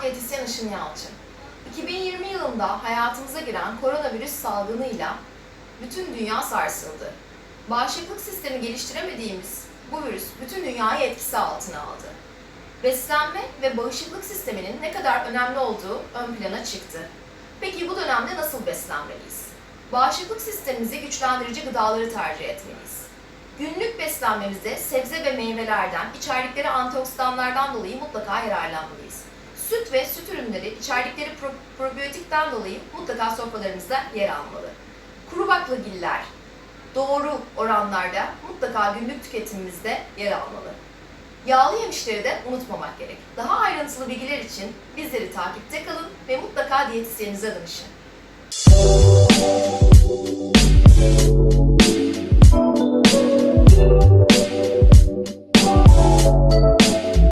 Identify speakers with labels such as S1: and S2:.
S1: akademisyen Işın Yalçın. 2020 yılında hayatımıza giren koronavirüs salgınıyla bütün dünya sarsıldı. Bağışıklık sistemi geliştiremediğimiz bu virüs bütün dünyayı etkisi altına aldı. Beslenme ve bağışıklık sisteminin ne kadar önemli olduğu ön plana çıktı. Peki bu dönemde nasıl beslenmeliyiz? Bağışıklık sistemimizi güçlendirici gıdaları tercih etmeliyiz. Günlük beslenmemizde sebze ve meyvelerden, içerdikleri antioksidanlardan dolayı mutlaka yararlanmalıyız. Süt ve süt ürünleri içerdikleri pro- probiyotikten dolayı mutlaka sofralarımızda yer almalı. Kuru baklagiller doğru oranlarda mutlaka günlük tüketimimizde yer almalı. Yağlı yemişleri de unutmamak gerek. Daha ayrıntılı bilgiler için bizleri takipte kalın ve mutlaka diyetisyeninize danışın.